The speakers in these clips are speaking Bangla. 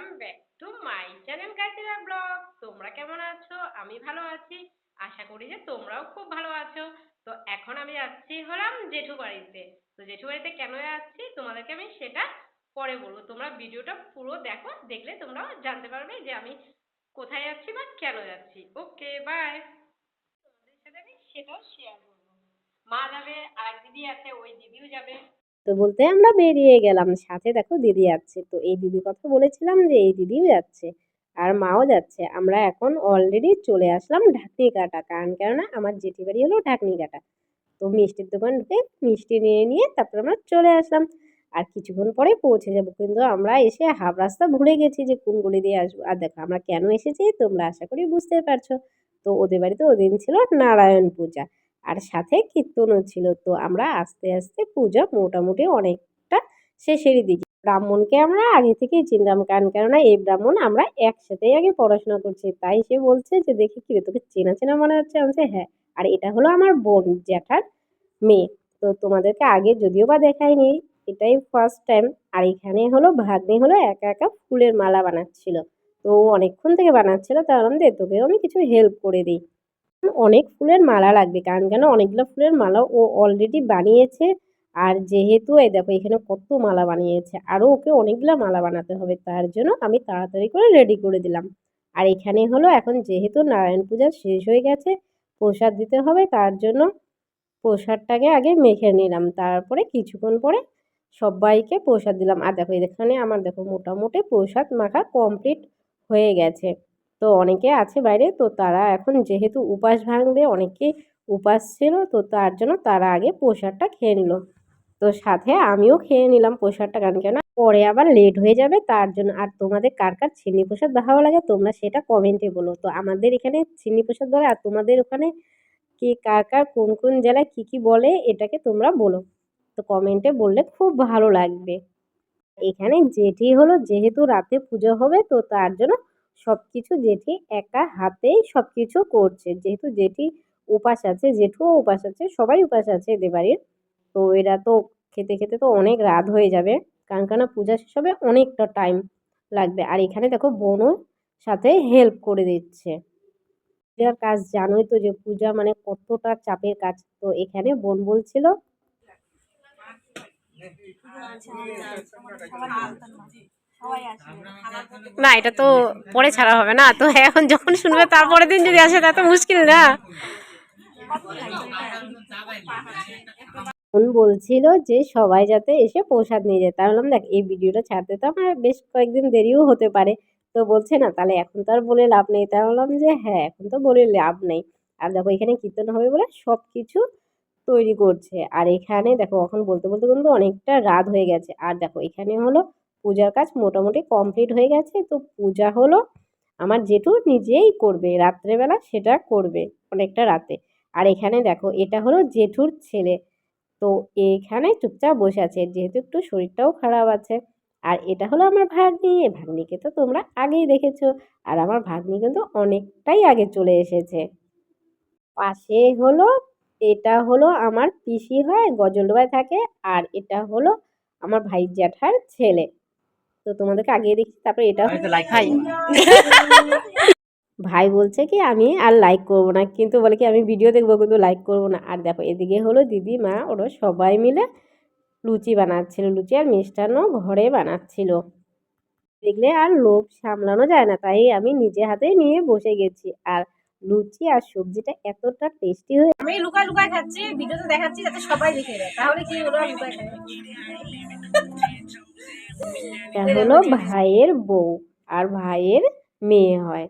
Welcome back to my channel গাইতিরা blog. তোমরা কেমন আছো? আমি ভালো আছি। আশা করি যে তোমরাও খুব ভালো আছো। তো এখন আমি যাচ্ছি হলাম জেঠু বাড়িতে। তো জেঠু বাড়িতে কেন যাচ্ছি? তোমাদেরকে আমি সেটা পরে বলব। তোমরা ভিডিওটা পুরো দেখো, দেখলে তোমরাও জানতে পারবে যে আমি কোথায় যাচ্ছি বা কেন যাচ্ছি। Okay, bye. তোমাদের সাথে আমি সেটাও শেয়ার করব। মা যাবে, আর দিদি আছে, ওই দিদিও যাবে। তো বলতে আমরা বেরিয়ে গেলাম। সাথে দেখো দিদি যাচ্ছে। তো এই দিদির কথা বলেছিলাম যে, এই দিদিও যাচ্ছে আর মাও যাচ্ছে। আমরা এখন অলরেডি চলে আসলাম ঢাকনি কাটা কারণ কেননা আমার জেঠি বাড়ি হলো ঢাকনি কাটা তো মিষ্টির দোকান ঢুকে মিষ্টি নিয়ে নিয়ে তারপর আমরা চলে আসলাম। আর কিছুক্ষণ পরে পৌঁছে যাব। কিন্তু আমরা এসে হাফ রাস্তা ভুলে গেছি যে, কোন গলি দিয়ে আসব। আর দেখো আমরা কেন এসেছি তোমরা আশা করি বুঝতে পারছ। তো ওদের বাড়িতে ওদিন ছিল নারায়ণ পূজা। আর সাথে কীর্তনও ছিল। তো আমরা আস্তে আস্তে পূজা মোটামুটি অনেকটা শেষেরই দিকে। ব্রাহ্মণকে আমরা আগে থেকেই চিনতাম, কারণ, কেননা এই ব্রাহ্মণ আমরা একসাথেই আগে পড়াশোনা করছি। তাই সে বলছে যে, দেখি কিরে তোকে চেনা চেনা মনে হচ্ছে? আমি হ্যাঁ। আর এটা হলো আমার বোন, জ্যাঠার মেয়ে। তো তোমাদেরকে আগে যদিও বা দেখাইনি, এটাই ফার্স্ট টাইম আর এখানে হলো ভাগ্নে হলো একা একা ফুলের মালা বানাচ্ছিল। তো অনেকক্ষণ থেকে বানাচ্ছিল, তার দে তোকেও আমি কিছু হেল্প করে দিই। অনেক ফুলের মালা লাগবে। কারণ কেন? অনেকগুলো ফুলের মালা ও অলরেডি বানিয়েছে। আর যেহেতু এই দেখো, এখানে কত মালা বানিয়েছে। আরও ওকে অনেকগুলো মালা বানাতে হবে। তার জন্য আমি তাড়াতাড়ি করে রেডি করে দিলাম। আর এখানে হলো, এখন যেহেতু নারায়ণ পূজা শেষ হয়ে গেছে, প্রসাদ দিতে হবে। তার জন্য প্রসাদটাকে আগে মেখে নিলাম। তারপরে কিছুক্ষণ পরে সবাইকে প্রসাদ দিলাম। আর দেখো, এখানে আমার দেখো মোটামুটি প্রসাদ মাখা কমপ্লিট হয়ে গেছে। তো অনেকে আছে বাইরে, তো তারা এখন যেহেতু উপাস ভাঙবে, অনেকে উপাস ছিল, তো তার জন্য তারা আগে প্রসাদটা খেয়ে নিল। তো সাথে আমিও খেয়ে নিলাম প্রসাদটা, কারণ কেন? পরে আবার লেট হয়ে যাবে, তার জন্য। আর তোমাদের কার কার চিনি প্রসাদ ভালো লাগে, তোমরা সেটা কমেন্টে বলো। তো আমাদের এখানে চিনি প্রসাদ বলে, আর তোমাদের ওখানে কি কার কার, কোন কোন জেলায় কী কী বলে, এটাকে তোমরা বলো। তো কমেন্টে বললে খুব ভালো লাগবে। এখানে যেটি হলো, যেহেতু রাতে পুজো হবে, তো তার জন্য সব কিছু জেঠি একা হাতেই সব কিছু করছে যেহেতু জেঠি উপাস আছে জেঠুও উপাস আছে সবাই উপাস আছে এদের বাড়ির তো এরা তো খেতে খেতে তো অনেক রাত হয়ে যাবে কারণ কেন পূজা শেষ হবে অনেকটা টাইম লাগবে আর এখানে দেখো বোনও সাথে হেল্প করে দিচ্ছে পূজার কাজ জানোই তো যে পূজা মানে কতটা চাপের কাজ তো এখানে বোন বলছিল না এটা তো পরে ছাড়া হবে না তো এখন যখন শুনবে তারপরের দিন যদি আসে তা তো মুশকিল না। বলছিল যে সবাই যাতে এসে প্রসাদ নিয়ে যায়। তাহলে দেখ এই ভিডিওটা ছাড়তে তো আমার বেশ কয়েকদিন দেরিও হতে পারে। তো বলছে না তাহলে এখন তো আর বলে লাভ নেই। তাই বললাম যে হ্যাঁ এখন তো বলে লাভ নেই। আর দেখো এখানে কীর্তন হবে বলে সব কিছু তৈরি করছে। আর এখানে দেখো এখন বলতে বলতে কিন্তু অনেকটা রাত হয়ে গেছে। আর দেখো এখানে হলো পূজার কাজ মোটামুটি কমপ্লিট হয়ে গেছে। তো পূজা হলো আমার জেঠু নিজেই করবে, রাত্রেবেলা সেটা করবে অনেকটা রাতে। আর এখানে দেখো, এটা হলো জেঠুর ছেলে। তো এখানে চুপচাপ বসে আছে, যেহেতু একটু শরীরটাও খারাপ আছে। আর এটা হলো আমার ভাগ্নি ভাগ্নিকে তো তোমরা আগেই দেখেছ। আর আমার ভাগ্নি কিন্তু অনেকটাই আগে চলে এসেছে। পাশে হলো, এটা হলো আমার পিসি হয় গজলডোবায় থাকে। আর এটা হলো আমার ভাই জ্যাঠার ছেলে। তো তোমাদেরকে আগিয়ে দেখছি তারপরে এটা ভাই। ভাই বলছে কি আমি আর লাইক করব না। কিন্তু বলে কি আমি ভিডিও দেখব কিন্তু লাইক করব না। আর দেখো এদিকে হলো দিদি মা ওরা সবাই মিলে লুচি বানাচ্ছিল। লুচি আর মিষ্টান্ন ঘরে বানাচ্ছিল। দেখলে আর লোভ সামলানো যায় না তাই আমি নিজে হাতে নিয়ে বসে গেছি। আর লুচি আর সবজিটা এতটা টেস্টি হয়ে আমি লুকায় লুকায় খাচ্ছি ভিডিওতে দেখাচ্ছি যাতে সবাই দেখে তাহলে কি হলো লুকায় খায়? এটা হলো ভাইয়ের বউ আর ভাইয়ের মেয়ে হয়।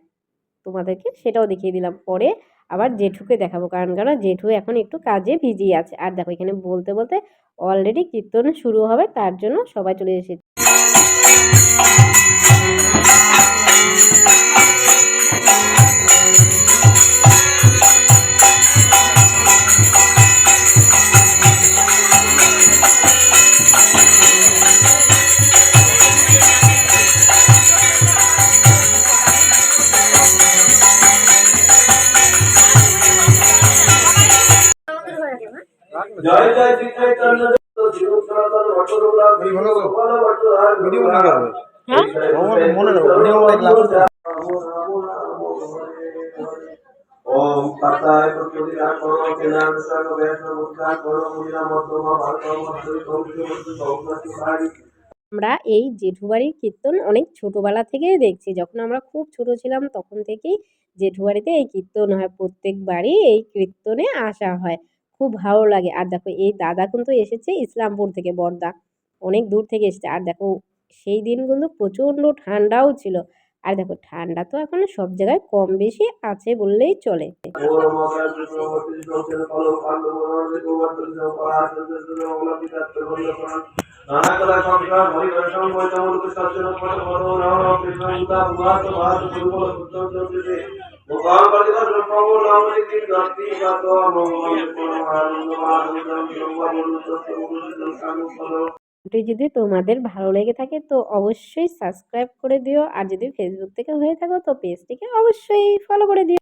তোমাদেরকে সেটাও দেখিয়ে দিলাম পরে। আবার জেঠুকে দেখাবো, কারণ কারণ জেঠু এখন একটু কাজে ভিজি আছে। আর দেখো এখানে বলতে বলতে অলরেডি কীর্তন শুরু হবে, তার জন্য সবাই চলে এসেছে। আমরা এই জেঠুবাড়ির কীর্তন অনেক ছোটোবেলা থেকেই দেখছি। যখন আমরা খুব ছোট ছিলাম, তখন থেকেই জেঠুবাড়িতে এই কীর্তন হয়। প্রত্যেকবারই এই কীর্তনে আসা হয়। খুব ভালো লাগে আর দেখো এই দাদা কিন্তু এসেছে ইসলামপুর থেকে বর্দা অনেক দূর থেকে এসেছে আর দেখো সেই দিন কিন্তু প্রচণ্ড ঠান্ডাও ছিল আর দেখো ঠান্ডা তো এখন সব জায়গায় কম বেশি আছে বললেই চলে যদি তোমাদের ভালো লেগে থাকে, তো অবশ্যই সাবস্ক্রাইব করে দিও। আর যদি ফেসবুক থেকে হয়ে থাকো, তো পেজটিকে অবশ্যই ফলো করে দিও।